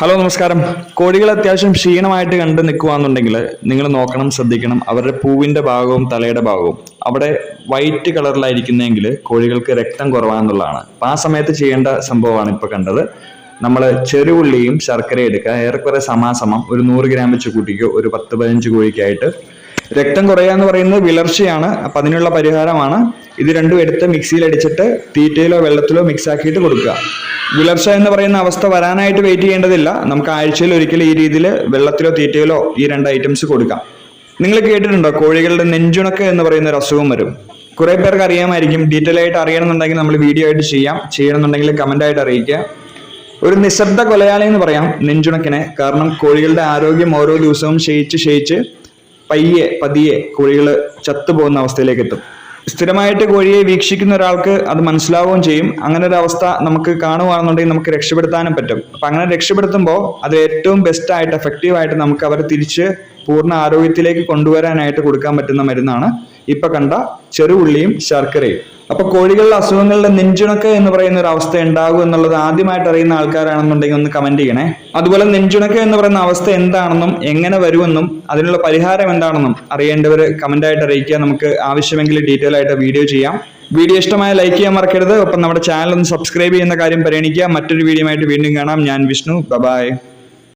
Hello നമസ്കാരം. കോഴികൾ അത്യാവശ്യം ക്ഷീണമായിട്ട് കണ്ട് നിൽക്കുകയാണെന്നുണ്ടെങ്കിൽ നിങ്ങൾ നോക്കണം ശ്രദ്ധിക്കണം. അവരുടെ പൂവിന്റെ ഭാഗവും തലയുടെ ഭാഗവും അവിടെ വൈറ്റ് കളറിലായിരിക്കുന്നെങ്കിൽ കോഴികൾക്ക് രക്തം കുറവാന്നുള്ളതാണ് അപ്പം ആ സമയത്ത് ചെയ്യേണ്ട സംഭവമാണ് ഇപ്പോൾ കണ്ടത്. നമ്മൾ ചെറുപുള്ളിയും ശർക്കരയും എടുക്കുക. ഏറെക്കുറെ സമാസമം ഒരു നൂറ് ഗ്രാം വെച്ച് കൂട്ടിക്കോ ഒരു പത്ത് പതിനഞ്ച് കോഴിക്കായിട്ട്. രക്തം കുറയുക എന്ന് പറയുന്നത് വിളർച്ചയാണ്. അപ്പം അതിനുള്ള പരിഹാരമാണ് ഇത് രണ്ടും എടുത്ത് മിക്സിയിൽ അടിച്ചിട്ട് തീറ്റയിലോ വെള്ളത്തിലോ മിക്സ് ആക്കിയിട്ട് കൊടുക്കുക. വിളർച്ച എന്ന് പറയുന്ന അവസ്ഥ വരാനായിട്ട് വെയിറ്റ് ചെയ്യേണ്ടതില്ല. നമുക്ക് ആഴ്ചയിൽ ഒരിക്കലും ഈ രീതിയിൽ വെള്ളത്തിലോ തീറ്റയിലോ ഈ രണ്ട് ഐറ്റംസ് കൊടുക്കാം. നിങ്ങൾ കേട്ടിട്ടുണ്ടോ? കോഴികളുടെ നെഞ്ചുണക്ക് എന്ന് പറയുന്ന ഒരു അസുഖം വരും. കുറെ പേർക്ക് അറിയാമായിരിക്കും. ഡീറ്റെയിൽ ആയിട്ട് അറിയണമെന്നുണ്ടെങ്കിൽ നമ്മൾ വീഡിയോ ആയിട്ട് ചെയ്യാം. ചെയ്യണമെന്നുണ്ടെങ്കിൽ കമന്റ് ആയിട്ട് അറിയിക്കുക. ഒരു നിശബ്ദ കൊലയാളി എന്ന് പറയാം നെഞ്ചുണക്കിനെ. കാരണം കോഴികളുടെ ആരോഗ്യം ഓരോ ദിവസവും ക്ഷയിച്ച് ക്ഷയിച്ച് പയ്യെ പതിയെ കോഴികൾ ചത്തുപോകുന്ന അവസ്ഥയിലേക്ക് എത്തും. സ്ഥിരമായിട്ട് കോഴിയെ വീക്ഷിക്കുന്ന ഒരാൾക്ക് അത് മനസ്സിലാവുകയും ചെയ്യും. അങ്ങനെ ഒരു അവസ്ഥ നമുക്ക് കാണുകയാണെന്നുണ്ടെങ്കിൽ നമുക്ക് രക്ഷപ്പെടുത്താനും പറ്റും. അപ്പൊ അങ്ങനെ രക്ഷപ്പെടുത്തുമ്പോൾ അത് ഏറ്റവും ബെസ്റ്റായിട്ട് എഫക്റ്റീവ് ആയിട്ട് നമുക്ക് അവരെ തിരിച്ച് പൂർണ ആരോഗ്യത്തിലേക്ക് കൊണ്ടുവരാനായിട്ട് കൊടുക്കാൻ പറ്റുന്ന മരുന്നാണ്. ഇപ്പൊ കണ്ട ചെറുപുള്ളിയും ശർക്കരയും. അപ്പൊ കോഴികളിലെ അസുഖങ്ങളുടെ നെഞ്ചുണക്ക എന്ന് പറയുന്ന ഒരു അവസ്ഥ ഉണ്ടാകും എന്നുള്ളത് ആദ്യമായിട്ട് അറിയുന്ന ആൾക്കാരാണെന്നുണ്ടെങ്കിൽ ഒന്ന് കമന്റ് ചെയ്യണേ. അതുപോലെ നെഞ്ചുണക്ക എന്ന് പറയുന്ന അവസ്ഥ എന്താണെന്നും എങ്ങനെ വരുമെന്നും അതിനുള്ള പരിഹാരം എന്താണെന്നും അറിയേണ്ടവർ കമന്റ് ആയിട്ട് അറിയിക്കുക. നമുക്ക് ആവശ്യമെങ്കിൽ ഡീറ്റെയിൽ ആയിട്ട് വീഡിയോ ചെയ്യാം. വീഡിയോ ഇഷ്ടമായ ലൈക്ക് ചെയ്യാൻ മറക്കരുത്. ഒപ്പം നമ്മുടെ ചാനൽ ഒന്ന് സബ്സ്ക്രൈബ് ചെയ്യുന്ന കാര്യം പരിഗണിക്കുക. മറ്റൊരു വീഡിയോ ആയിട്ട് വീണ്ടും കാണാം. ഞാൻ വിഷ്ണു. ബബായ്